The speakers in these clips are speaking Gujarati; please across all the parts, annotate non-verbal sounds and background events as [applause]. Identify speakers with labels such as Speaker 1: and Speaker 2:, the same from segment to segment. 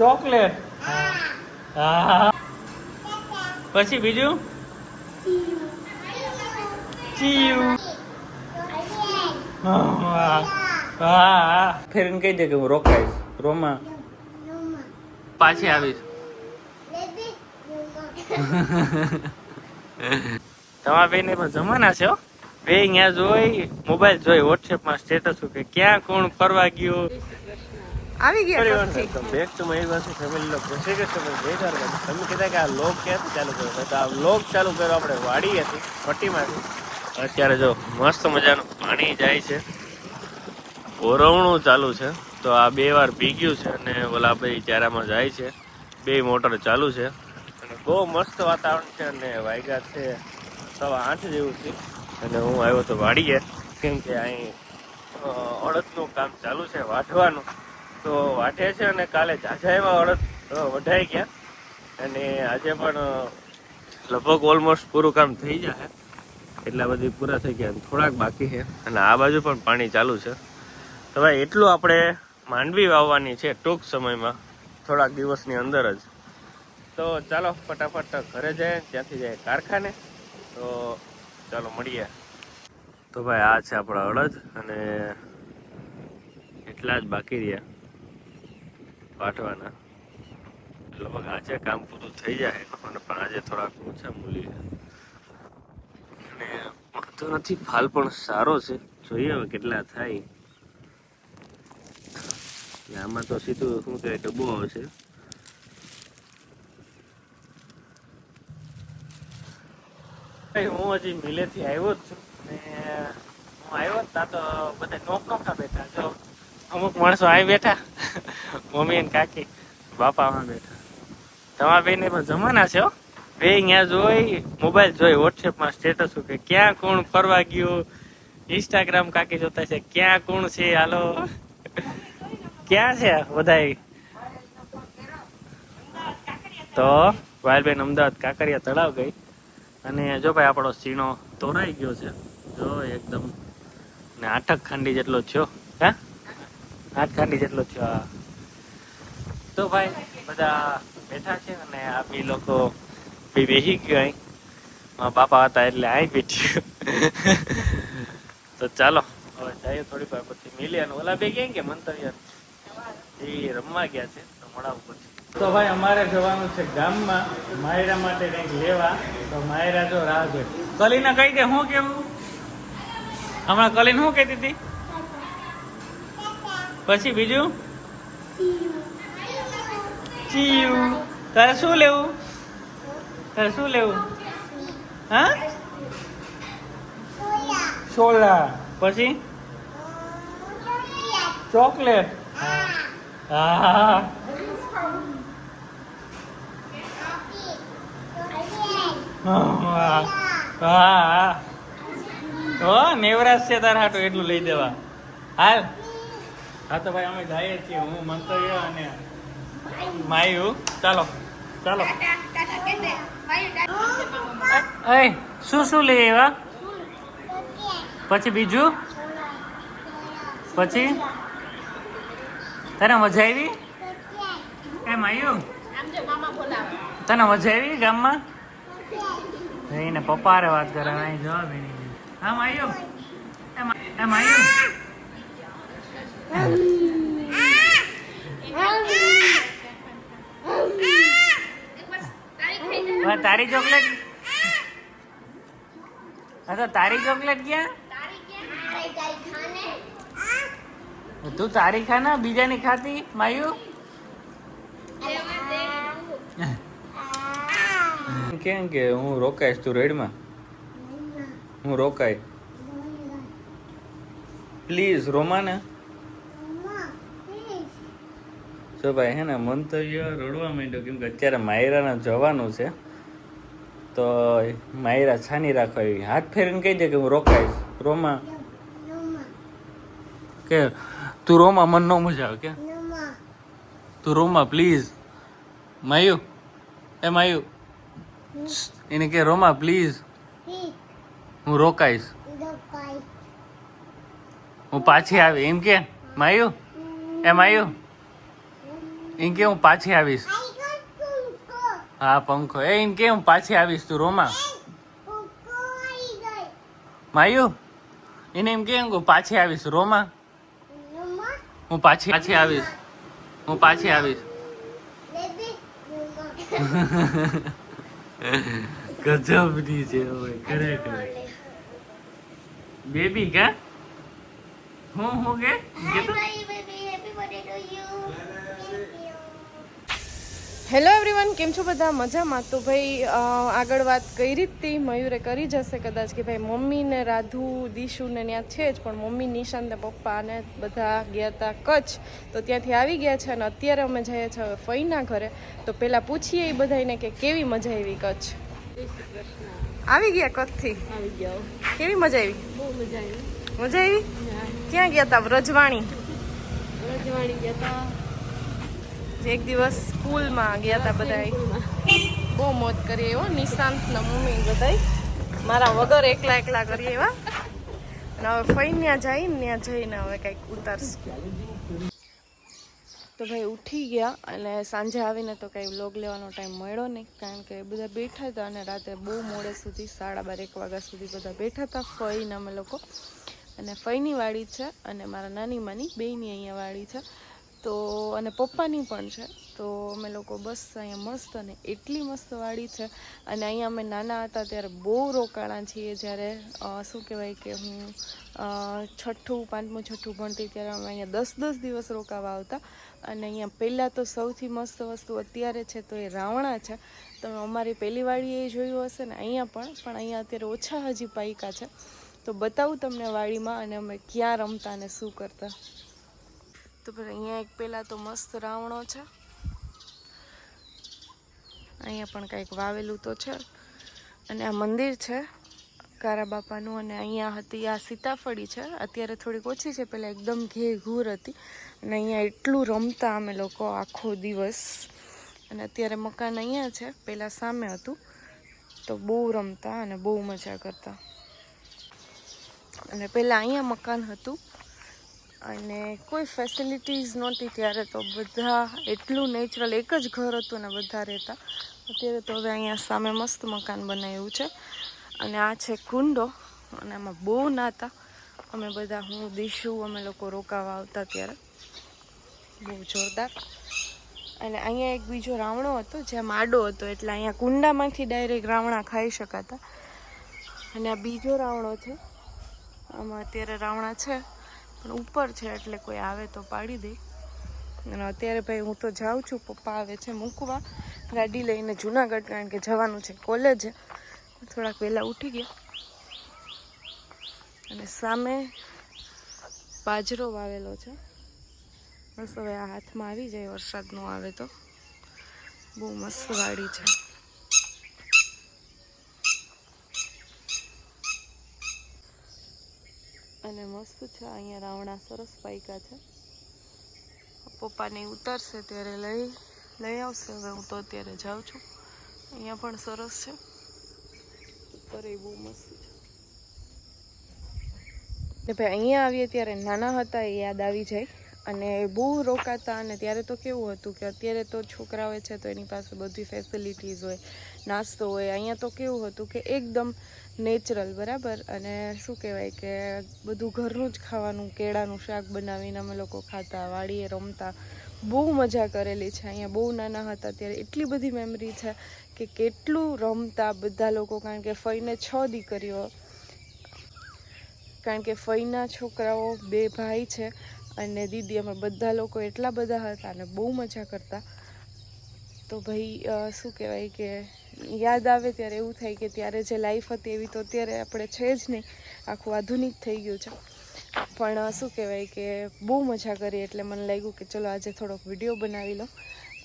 Speaker 1: ચોકલેટ. પછી બીજું? ફેરીને કહી હું રોકાઈશ. રોમા. પાછી આવીશ. તમારા બેને પણ જમાના છે. બે અહીંયા જોઈ, મોબાઈલ જોઈ વોટ્સએપમાં સ્ટેટસ કે ક્યાં, કોણ ફરવા ગયો?
Speaker 2: આવી ગયા
Speaker 3: બેક ટુ મારી પાસે ફેમિલી લોકો જય શ્રી કૃષ્ણ જય દ્વારકા તમે કીધા કે આ લોક ક્યાંથી ચાલુ કર્યો? તો આ લોક ચાલુ કર્યો આપણે વાડી હતી પટ્ટીમાંથી. અત્યારે જો મસ્ત મજાનું પાણી જાય છે. ઓરવણું ચાલુ છે. તો આ બે વાર ભીગ્યું ગયું છે અને ઓલા ભાઈ ચારામાં જાય છે. બે મોટર ચાલુ છે. અને બહુ મસ્ત વાતાવરણ છે અને વાયગા છે સવા આઠ જેવું છે. અને હું આવ્યો તો વાડીએ. કેમ કે અહીં અડદનું કામ ચાલુ છે વાઢવાનું. તો વાટે છે અને કાલે ઝાઝા એવા અડદ વઢાઈ ગયા. અને આજે પણ લગભગ ઓલમોસ્ટ પૂરું કામ થઈ જાય એટલા બધી પૂરા થઈ ગયા થોડાક બાકી છે. અને આ બાજુ પણ પાણી ચાલુ છે. તો ભાઈ, એટલું આપણે માંડવી વાવવાની છે ટૂંક સમયમાં. થોડાક દિવસની અંદર જ. તો ચાલો, ફટાફટ ઘરે જાય ત્યાંથી જાય કારખાને. તો ચાલો, મળીએ. તો ભાઈ, આ છે આપણા અડદ અને એટલા જ બાકી રહ્યા. વાટવાના લગભગ આજે કામ પૂરું થઈ જાય અને પણ આજે થોડાક ઓછા મૂલી અને વાંધો નથી, ફાલ પણ સારો છે. જોઈએ હવે કેટલા થાય. આમાં તો સીધું શું કહે ડબ્બો આવશે. હું હજી મિલેથી આવ્યો જ છું. ને હું આવ્યો જ તા તો બધા નોક નોકા બેઠા જો અમુક માણસો અહીં બેઠા. મમ્મી અને કાકી, બાપા માં બેઠા. તમારા બેને પણ જમાના છે બે અહીંયા જોઈ, મોબાઈલ જોઈ, વોટ્સએપમાં સ્ટેટસ કે ક્યાં કોણ ફરવા ગયું? ઇન્સ્ટાગ્રામ કાકી જોતા છે, ક્યાં કોણ છે? હાલો. ક્યાં છે બધાય તો વાયલબેન અમદાવાદ કાંકરિયા તળાવ ગઈ. અને જો ભાઈ આપણો સીણો તોરાઈ ગયો છે. જો એકદમ. ને આઠક ખાંડી જેટલો થયો. હે? આઠ ખાંડી જેટલો થયો તો ભાઈ, બધા બેઠા છે અને આ બી લોકો બી બેસી ગયો અહીં. મારા બાપા હતા એટલે અહીં બેઠ્યું તો ચાલો, હવે જઈએ થોડી વાર પછી. મિલીએ અને ઓલા બે ગયા કે મંતવ્ય? એ રમવા ગયા છે, તો મળાવું પછી.
Speaker 1: તો ભાઈ, અમારે જવાનું છે ગામમાં. માયરા માટે કંઈક લેવા. તો માયરા જો રાહ જોઈ. કલીને કહી દે, હું કેવું? હમણાં કલીન શું કહેતી હતી? પછી બીજું? ચીયું તારે શું લેવું? તારે શું લેવું? હા? છોલા પછી? ચોકલેટ. હા. હા. હા. હો નેવરાજ છે તારા હાટું એટલું લઈ દેવા. હાલ. હા તો ભાઈ અમે જઈએ છીએ, હું, મંતવ્ય અને માયુ. ચાલો ચાલો. એ શું શું લઈ આવ્યા? પછી બીજું? પછી? તને મજા આવી? એ, માયુ? તને મજા આવી ગામમાં? એને પપ્પા રે વાત કરે, અહીં જવાબ. હા, માયુ? એ, મા- માયુ? હવે તારી ચોકલેટ? હા તો તારી ચોકલેટ ક્યાં? તું તારી ખાના બીજાની ખાતી માયુ? કેમ કે હું રોકાઈશ તું રેડમાં? હું રોકાય પ્લીઝ રોમાને. જો ભાઈ હે ને મંતવ્ય રડવા માંડ્યો, કેમ કે અત્યારે માયરાને જવાનું છે. તો માયરા છાની રાખવા એવી હાથ ફેરીને કહી દે કે હું રોકાઈશ. રોમા. કે તું રોમા, મન ન મજા આવે, કે? તું રોમા, પ્લીઝ. માયુ. એ માયુ. એને કે, રોમા, પ્લીઝ. હું રોકાઈશ. હું પાછી આવી. એમ કે? માયુ? એ માયુ? એમ કે હું પાછી આવીશ. હા પંખો એ એમ કે હું પાછી આવીશ તું રોમા. માયુ? એને એમ કે હું પાછી આવીશ રોમા. હું પાછી પાછી આવીશ હું પાછી આવીશ. [laughs] ગજબની છે હવે ખરેખર. બેબી કા? હું હું કે?
Speaker 2: હેલો એવરીવન કેમ છો બધા? મજામાં? તો ભાઈ આગળ વાત કઈ રીતથી? મયુરે કરી જશે કદાચ કે ભાઈ મમ્મી ને રાધુ દીશુ ને ત્યાં છે જ પણ મમ્મી નિશાંત ને પપ્પા ને બધા ગયા હતા કચ્છ. તો ત્યાંથી આવી ગયા છે અને અત્યારે અમે જઈએ છીએ હવે ફઈના ઘરે. તો પહેલાં પૂછીએ એ બધાને કે કેવી મજા આવી કચ્છ? આવી ગયા કચ્છથી?
Speaker 4: આવી ગયા.
Speaker 2: કેવી મજા આવી?
Speaker 4: બહુ મજા આવી.
Speaker 2: મજા આવી? ક્યાં ગયા હતા વ્રજવાણી? એક દિવસ સ્કૂલમાં ગયા હતા બધા બહુ મોજ કરીએ એવો નિશાંત ના મમ્મી બધાય. મારા વગર એકલા એકલા કરીએ એવા અને હવે ફઈ ત્યાં જઈને ત્યાં જઈને હવે કંઈક ઉતારશું. તો ભાઈ ઉઠી ગયા અને સાંજે આવીને તો કંઈ વ્લોગ લેવાનો ટાઈમ મળ્યો નહીં, કારણ કે બધા બેઠા હતા અને રાતે બહુ મોડે સુધી, સાડા બાર, એક વાગ્યા સુધી બધા બેઠા હતા ફઈને અમે લોકો અને ફઈની વાડી છે અને મારા નાની માની બેયની અહીંયા વાડી છે. તો અને પપ્પાની પણ છે. તો અમે લોકો બસ અહીંયા મસ્ત અને એટલી મસ્ત વાડી છે. અને અહીંયા અમે નાના હતા ત્યારે બહુ રોકાણા છીએ જ્યારે શું કહેવાય કે હું છઠ્ઠું, પાંચમું, છઠ્ઠું ભણતી ત્યારે અમે અહીંયા દસ દસ દિવસ રોકાવા આવતા. અને અહીંયા પહેલાં તો સૌથી મસ્ત વસ્તુ અત્યારે છે તો એ રાવણા છે. તમે અમારી પહેલી વાડી એ જોયું હશે ને, અહીંયા પણ પણ અહીંયા અત્યારે ઓછા હજી પાયકા છે. તો બતાવું તમને વાડીમાં અને અમે ક્યાં રમતા અને શું કરતા. તો પછી અહીંયા એક પહેલાં તો મસ્ત રાવણો છે. અહીંયા પણ કંઈક વાવેલું તો છે. અને આ મંદિર છે, કારા બાપાનું અને અહીંયા હતી આ સીતાફળી છે. અત્યારે થોડીક ઓછી છે પહેલાં એકદમ ઘે ઘૂર હતી. અને અહીંયા એટલું રમતા અમે લોકો આખો દિવસ. અને અત્યારે મકાન અહીંયા છે પહેલાં સામે હતું. તો બહુ રમતા અને બહુ મજા કરતા. અને પહેલાં અહીંયા મકાન હતું. અને કોઈ ફેસિલિટીઝ નહોતી ત્યારે તો બધા એટલું નેચરલ એક જ ઘર હતું ને બધા રહેતા. અત્યારે તો હવે અહીંયા સામે મસ્ત મકાન બનાવ્યું છે. અને આ છે કુંડો, અને આમાં બહુ નાતા. અમે બધા હું, દીશું, અમે લોકો રોકાવા આવતા ત્યારે. બહુ જોરદાર. અને અહીંયા એક બીજો રાવણો હતો, જ્યાં માડો હતો, એટલે અહીંયા કુંડામાંથી ડાયરેક્ટ રાવણા ખાઈ શકાતા. અને આ બીજો રાવણો છે આમાં અત્યારે રાવણા છે. પણ ઉપર છે એટલે કોઈ આવે તો પાડી દે. અને અત્યારે ભાઈ હું તો જાઉં છું, પપ્પા આવે છે મૂકવા. ગાડી લઈને જુનાગઢ, કારણ કે જવાનું છે કોલેજ થોડાક વહેલા ઉઠી ગયા. અને સામે બાજરો વાવેલો છે. બસ હવે આ હાથમાં આવી જાય વરસાદ ન આવે તો. બહુ મસ્ત વાડી છે. અને મસ્ત છે અહીંયા રાવણા સરસ પાયકા છે. પપ્પાને ઉતારશે ત્યારે લઈ લઈ આવશે હવે હું તો અત્યારે જાઉં છું. અહીંયા પણ સરસ છે. ઉપર એ બહુ મસ્ત છે. ને ભાઈ અહીંયા આવીએ ત્યારે નાના હતા એ યાદ આવી જાય. અને બહુ રોકાતા અને ત્યારે તો કેવું હતું કે અત્યારે તો છોકરાઓ છે તો એની પાસે બધી ફેસિલિટીઝ હોય નાસ્તો હોય. અહીંયા તો કેવું હતું કે એકદમ નેચરલ, બરાબર? અને શું કહેવાય કે બધું ઘરનું જ ખાવાનું, કેળાનું શાક બનાવીને અમે લોકો ખાતા વાડીએ રમતા. બહુ મજા કરેલી છે. અહીંયા બહુ નાના હતા ત્યારે. એટલી બધી મેમરી છે કે કેટલું રમતા બધા લોકો. કારણ કે ફઈને છ દીકરીઓ. કારણ કે ફઈના છોકરાઓ બે ભાઈ છે અને દીદી અમે બધા લોકો એટલા બધા હતા અને બહુ મજા કરતા. તો ભાઈ શું કહેવાય કે યાદ આવે ત્યારે એવું થાય કે ત્યારે જે લાઈફ હતી એવી તો અત્યારે આપણે છે જ નહીં. આખું આધુનિક થઈ ગયું છે. પણ શું કહેવાય કે બહુ મજા કરી એટલે મને લાગ્યું કે ચલો આજે થોડોક વીડિયો બનાવી લો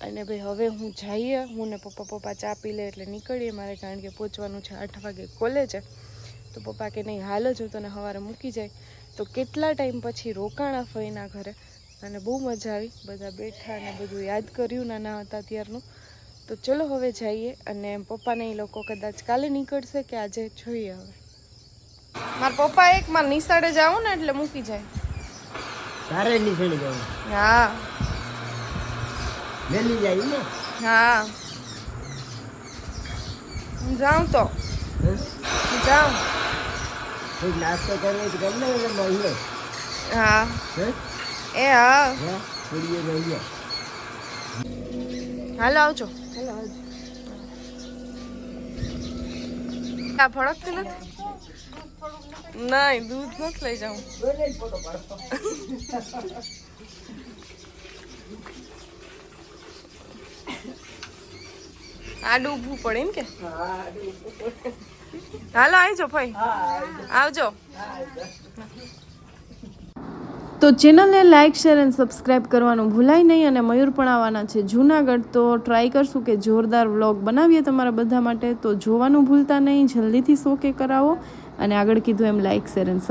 Speaker 2: અને ભાઈ, હવે હું જઈએ. હું ને પપ્પા પપ્પા ચા પી લે એટલે નીકળીએ મારે કારણ કે પહોંચવાનું છે આઠ વાગે કોલેજે તો પપ્પા કે નહીં, હાલ જ હું તને સવારે મૂકી જાય. તો કેટલા ટાઈમ પછી રોકાણા ફઈના ઘરે. અને બહુ મજા આવી. બધા બેઠા અને બધું યાદ કર્યું નાના હતા ત્યારનું. તો ચલો હવે જઈએ અને પપ્પાને એ લોકો કદાચ કાલે નીકળશે કે આજે જોઈએ હવે. મારા પપ્પા એક માર નિશાળે જાવું ને એટલે મૂકી જાય.
Speaker 4: તારે નીકળી જવું
Speaker 2: હા.
Speaker 5: વહેલી જાય ને?
Speaker 6: હા. હું જાઉં તો.
Speaker 5: હું?
Speaker 6: જાઉં.
Speaker 5: નાસ્તો કરવો તો ગમે એટલે મળીએ
Speaker 6: હા. એ હા.
Speaker 5: થોડીએ મળીએ
Speaker 6: હાલો આવજો. આ ભડકતી નથી? નહીં દૂધ નથી લઈ જાઉં. આડું ઊભું પડે એમ કે? હાલો આવજો ભાઈ. આવજો.
Speaker 2: તો ચેનલને લાઇક શેર એન્ડ સબસ્ક્રાઇબ કરવાનું ભૂલાય નહીં અને મયુર પણ આવવાના છે જૂનાગઢ. તો ટ્રાય કરશું કે જોરદાર વ્લોગ બનાવીએ તમારા બધા માટે. તો જોવાનું ભૂલતા નહીં, જલ્દીથી શોકે કરાવો. અને આગળ કીધું એમ લાઇક શેર એન્ડ સબ